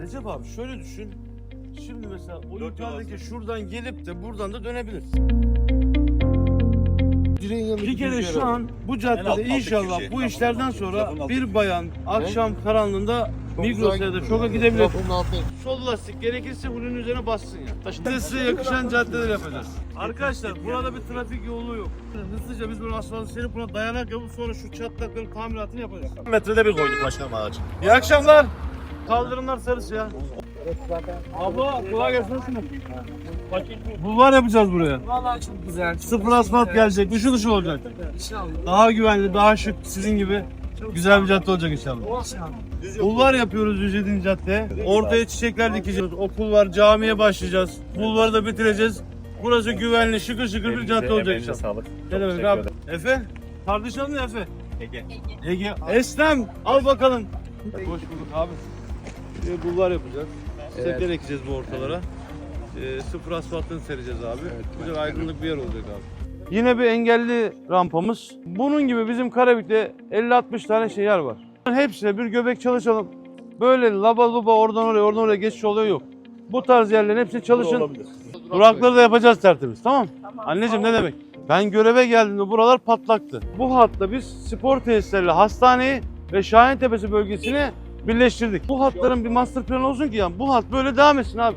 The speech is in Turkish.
Recep abi şöyle düşün. Şimdi mesela o Dört yol yukarıdaki şuradan gelip de buradan da dönebilir. Direğin yanında Bir kere şu an bu En alt- caddede alttaki inşallah şey. bu işlerden sonra altı. bir bayan akşam karanlığında Migros'a ya da şoka gidebilir. Sol lastik gerekirse bunun üzerine bassın ya. Size yakışan caddeler yapacağız. Arkadaşlar burada bir trafik yolu yok. Hızlıca biz bunu asfaltı serip buna dayanak yapıp sonra şu çatlakların tamiratını yapacağız. metrede bir koyduk başkanım ağacı. İyi akşamlar. Kaldırımlar sarısı ya. Abla kolay gelsin. Bulvar yapacağız buraya. Vallahi çok güzel. Sıfır asfalt gelecek. Dışı dışı olacak. İnşallah. Daha güvenli, daha şık sizin gibi. Güzel bir cadde olacak inşallah. İnşallah. Bulvar yapıyoruz 107. cadde. Ortaya çiçekler dikeceğiz. Okul var, camiye başlayacağız. Bulvarı da bitireceğiz. Burası güvenli, şıkır şıkır bir cadde olacak inşallah. sağlık. Ne demek abi? Efe? Kardeş adı ne Efe? Ege. Ege. Eslem al bakalım. Hoş bulduk abi. Şimdi bulvar yapacağız. Setler ekeceğiz bu ortalara. Ee, sıfır asfaltını sereceğiz abi. Güzel aydınlık bir yer olacak abi. Yine bir engelli rampamız. Bunun gibi bizim Karabük'te 50-60 tane şey yer var. Hepsine bir göbek çalışalım. Böyle laba luba oradan oraya oradan oraya geçiş oluyor yok. Bu tarz yerlerin hepsini çalışın. Durakları da yapacağız tertemiz tamam Anneciğim ne demek? Ben göreve geldiğimde buralar patlaktı. Bu hatta biz spor tesisleriyle hastaneyi ve Şahintepesi bölgesini birleştirdik. Bu hatların bir master planı olsun ki yani bu hat böyle devam etsin abi.